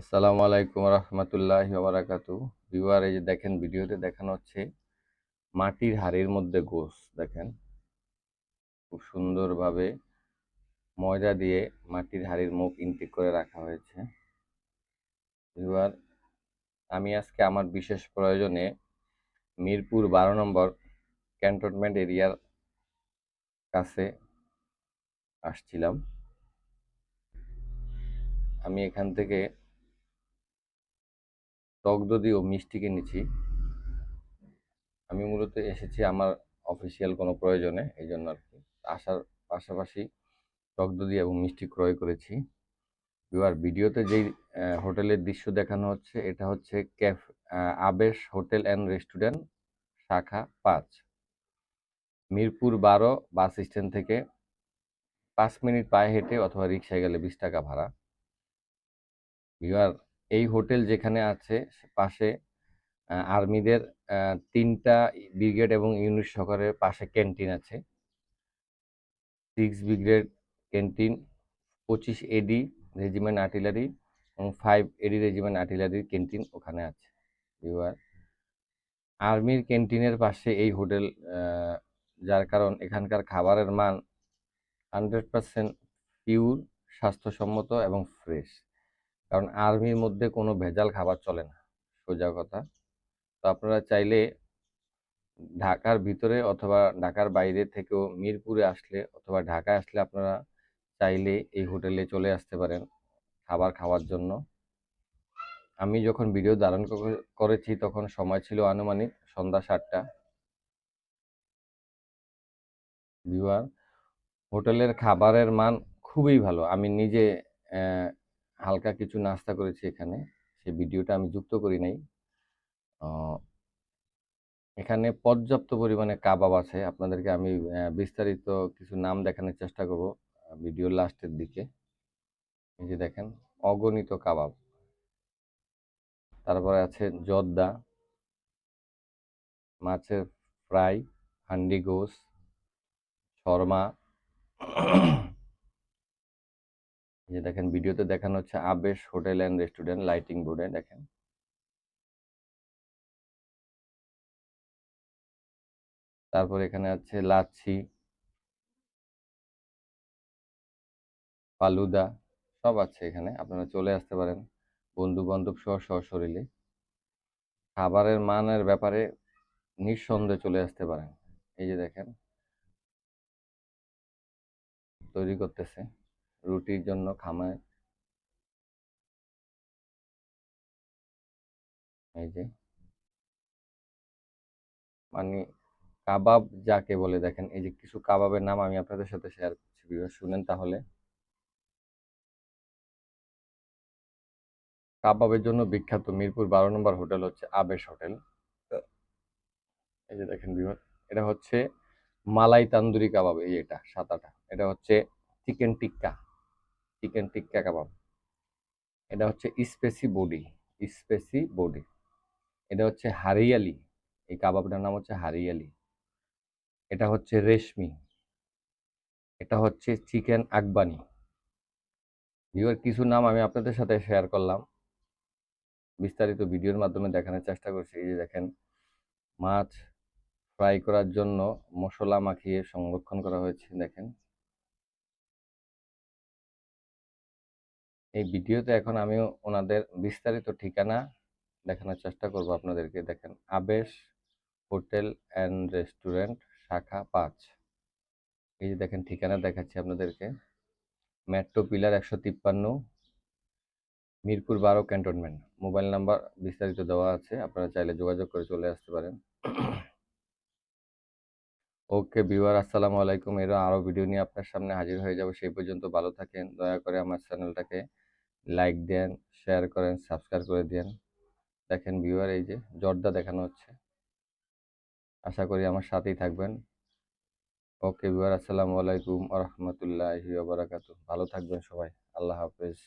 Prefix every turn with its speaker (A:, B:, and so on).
A: আসসালামু আলাইকুম রহমতুল্লাহ বারাকাতু। ভিউয়ার, এই যে দেখেন, ভিডিওতে দেখানো হচ্ছে মাটির হাড়ির মধ্যে গোস, দেখেন। খুব সুন্দরভাবে ময়দা দিয়ে মাটির হাড়ির মুখ ইনটেক করে রাখা হয়েছে। ভিউয়ার, আমি আজকে আমার বিশেষ প্রয়োজনে মিরপুর বারো নম্বর ক্যান্টনমেন্ট এরিয়ার কাছে আসছিলাম। আমি এখান থেকে টক দধি ও মিষ্টি কিনেছি আমি মূলত এসেছি আমার অফিসিয়াল কোনো প্রয়োজনে এই জন্য আর কি। আসার পাশাপাশি টক দধি এবং মিষ্টি ক্রয় করেছি। এবার ভিডিওতে যেই হোটেলের দৃশ্য দেখানো হচ্ছে, এটা হচ্ছে cafe Abesh hotel and restaurant, শাখা পাঁচ। মিরপুর বারো বাস স্ট্যান্ড থেকে পাঁচ মিনিট পায়ে হেঁটে অথবা রিক্সায় গেলে বিশ টাকা ভাড়া। এবার এই হোটেল যেখানে আছে পাশে আর্মিদের তিনটা ব্রিগেড এবং ইউনিট সহকারে পাশে ক্যান্টিন আছে। সিক্স ব্রিগেড ক্যান্টিন, পঁচিশ এডি রেজিমেন্ট আর্টিলারি এবং ফাইভ এডি রেজিমেন্ট আর্টিলারির ক্যান্টিন ওখানে আছে এবার আর্মির ক্যান্টিনের পাশে এই হোটেল যার কারণ এখানকার খাবারের মান হান্ড্রেড পারসেন্ট পিওর, স্বাস্থ্যসম্মত এবং ফ্রেশ। কারণ আর্মির মধ্যে কোনো ভেজাল খাবার চলে না, সোজা কথা। তো আপনারা চাইলে ঢাকার ভিতরে অথবা ঢাকার বাইরে থেকেও মিরপুরে আসলে অথবা ঢাকায় আসলে আপনারা চাইলে এই হোটেলে চলে আসতে পারেন খাবার খাওয়ার জন্য। আমি যখন ভিডিও ধারণ করেছি তখন সময় ছিল আনুমানিক সন্ধ্যা সাতটা। ভিউয়ার, হোটেলের খাবারের মান খুবই ভালো। আমি নিজে হালকা কিছু নাস্তা করেছি এখানে। সেই ভিডিওটা আমি যুক্ত করি নাই। এখানে পর্যাপ্ত পরিমাণে কাবাব আছে। আপনাদেরকে আমি বিস্তারিত কিছু নাম দেখানোর চেষ্টা করব ভিডিওর লাস্টের দিকে। এই যে দেখেন, অগণিত কাবাব। তারপরে আছে জর্দা। মাছের ফ্রাই, হান্ডি গোস শর্মা। যে দেখেন, ভিডিওতে দেখানো হচ্ছে Abesh hotel and restaurant, lighting বোর্ডে, দেখেন। তারপর এখানে আছে লাচ্ছি। ফালুদা, সব আছে এখানে, আপনারা চলে আসতে পারেন বন্ধু বান্ধব সহ সশরীরে। খাবারের মানের ব্যাপারে নিঃসন্দেহে চলে আসতে পারেন। এই যে দেখেন, তৈরি করতেছে। রুটির জন্য খামায়। এই যে। মানে কাবাব যাকে বলে দেখেন, এই যে কিছু কাবাবের নাম আমি আপনাদের সাথে শেয়ার করছি শুনেন তাহলে। কাবাবের জন্য বিখ্যাত মিরপুর বারো নম্বর হোটেল হচ্ছে আবেশ হোটেল। এই যে দেখেন বিভাগ এটা হচ্ছে মালাই তান্দুরি কাবাব, এই এটা সাতাটা এটা হচ্ছে chicken tikka. Chicken tikka kebab. এটা হচ্ছে স্পেসি বডি স্পেসি বডি। এটা হচ্ছে হারিয়ালি, এই কাবাবটার নাম হচ্ছে হারিয়ালি। এটা হচ্ছে রেশমি। এটা হচ্ছে চিকেন আকবানি ভিউয়ার, কিছু নাম আমি আপনাদের সাথে শেয়ার করলাম। বিস্তারিত ভিডিওর মাধ্যমে দেখানোর চেষ্টা করছি। এই যে দেখেন, মাছ ফ্রাই করার জন্য মশলা মাখিয়ে সংরক্ষণ করা হয়েছে, দেখেন। এই ভিডিওতে এখন আমি ওনাদের বিস্তারিত ঠিকানা দেখানোর চেষ্টা করব আপনাদেরকে। দেখেন, আবেশ হোটেল অ্যান্ড রেস্টুরেন্ট, শাখা পাঁচ। এই যে দেখেন, ঠিকানা দেখাচ্ছি আপনাদেরকে। মেট্রো পিলার একশো তিপ্পান্ন, মিরপুর বারো ক্যান্টনমেন্ট। মোবাইল নাম্বার বিস্তারিত দেওয়া আছে, আপনারা চাইলে যোগাযোগ করে চলে আসতে পারেন। ওকে ভিউয়ার, আসসালামু আলাইকুম। এরও আরও ভিডিও নিয়ে আপনার সামনে হাজির হয়ে যাব। সেই পর্যন্ত ভালো থাকেন। দয়া করে আমার চ্যানেলটাকে লাইক দেন শেয়ার করেন সাবস্ক্রাইব করে দেন দেখেন ভিউয়ার এই যে, জর্দা দেখানো হচ্ছে। আশা করি আমার সাথেই থাকবেন। ওকে ভিউয়ার আসসালামু আলাইকুম আ রহমতুল্লাহি ভালো থাকবেন সবাই। আল্লাহ হাফেজ।